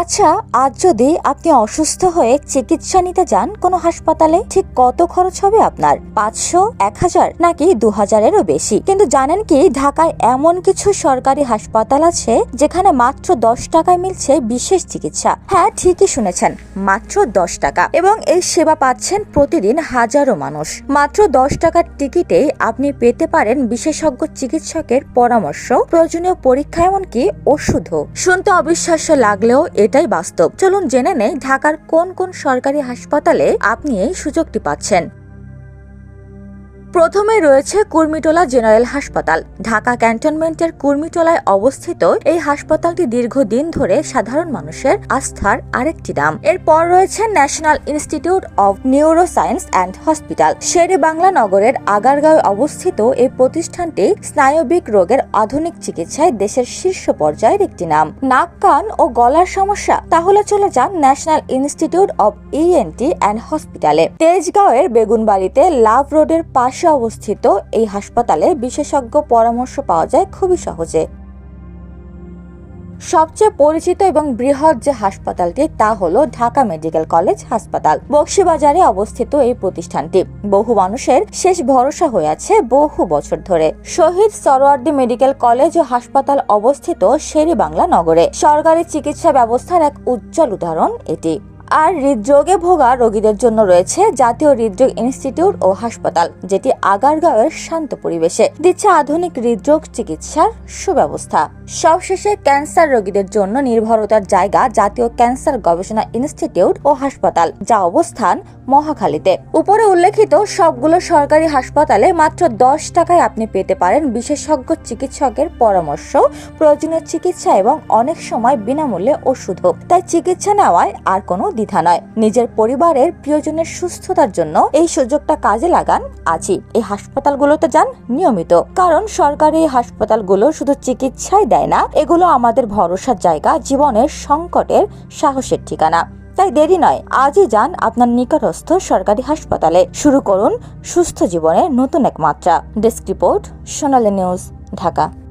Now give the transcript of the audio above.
আচ্ছা আজ যদি আপনি অসুস্থ হয়ে চিকিৎসা নিতে যান কোনো হাসপাতালে, ঠিক কত খরচ হবে আপনার? পাঁচশো, এক হাজার, নাকি দু হাজারেরও বেশি? কিন্তু জানেন কি, ঢাকায় এমন কিছু সরকারি হাসপাতাল আছে, যেখানে মাত্র দশ টাকায় মিলছে বিশেষ চিকিৎসা। হ্যাঁ ঠিকই শুনেছেন, মাত্র দশ টাকা। এবং এই সেবা পাচ্ছেন প্রতিদিন হাজারো মানুষ। মাত্র দশ টাকার টিকিটেই আপনি পেতে পারেন বিশেষজ্ঞ চিকিৎসকের পরামর্শ, প্রয়োজনীয় পরীক্ষা, এমনকি ওষুধও। শুনতে অবিশ্বাস্য লাগলেও এটাই বাস্তব। চলুন জেনে নেই ঢাকার কোন কোন সরকারি হাসপাতালে আপনি এই সুযোগটি পাচ্ছেন। প্রথমে রয়েছে কুর্মিটোলা জেনারেল হাসপাতাল। ঢাকা ক্যান্টনমেন্টের কুর্মিটোলায় অবস্থিত এই হাসপাতালটি দীর্ঘদিন ধরে সাধারণ মানুষের আস্থার আরেকটি নাম। এরপর রয়েছে national institute of neuro science and hospital. Shere Bangla নগরের আগারগাঁওয়ে অবস্থিত এই প্রতিষ্ঠানটি স্নায়বিক রোগের আধুনিক চিকিৎসায় দেশের শীর্ষ পর্যায়ের একটি নাম। নাক, কান ও গলার সমস্যা। তাহলে চলে যান national institute of ENT and হসপিটালে। তেজগাঁওয়ের বেগুনবাড়িতে লাভ রোডের পাশে অবস্থিত। এই হাসপাতালে বিশেষজ্ঞ পরামর্শ পাওয়া যায় খুবই সহজে। সবচেয়ে পরিচিত এবং বৃহৎ যে হাসপাতালটি, তা হলো ঢাকা মেডিকেল কলেজ হাসপাতাল। বক্সিবাজারে অবস্থিত এই প্রতিষ্ঠানটি। বহু মানুষের শেষ ভরসা হয়ে আছে বহু বছর ধরে। শহীদ সরোয়ার্দী মেডিকেল কলেজ ও হাসপাতাল অবস্থিত শেরি বাংলা নগরে। সরকারি চিকিৎসা ব্যবস্থার এক উজ্জ্বল উদাহরণ এটি। আর হৃদরোগে ভোগা রোগীদের জন্য রয়েছে জাতীয় হৃদরোগ ইনস্টিটিউট ও হাসপাতাল, যেটি আগারগাঁওয়ের শান্ত পরিবেশে। দিচ্ছে আধুনিক হৃদরোগ চিকিৎসার সুব্যবস্থা। সবশেষে ক্যান্সার রোগীদের জন্য নির্ভরতার জায়গা জাতীয় ক্যান্সার গবেষণা ইনস্টিটিউট ও হাসপাতাল, যা অবস্থান মহাখালীতে। উপরে উল্লেখিত সবগুলো সরকারি হাসপাতালে মাত্র দশ টাকায় আপনি পেতে পারেন বিশেষজ্ঞ চিকিৎসকের পরামর্শ, প্রয়োজনীয় চিকিৎসা এবং অনেক সময় বিনামূল্যে ওষুধও। তাই চিকিৎসা নেওয়ায় আর কোনো দ্বিধা নয়। নিজের পরিবারের প্রিয়জনের সুস্থতার জন্য এই সুযোগটা কাজে লাগান আজই। এই হাসপাতালগুলোতে যান নিয়মিত। কারণ সরকারি হাসপাতালগুলো শুধু চিকিৎসাই দেয় না, এগুলো আমাদের ভরসার জায়গা, জীবনের সংকটের সাহসের ঠিকানা। তাই দেরি নয়, আজই যান আপনার নিকটস্থ সরকারি হাসপাতালে। শুরু করুন সুস্থ জীবনের নতুন এক মাত্রা। Desk report Sonali news, Dhaka.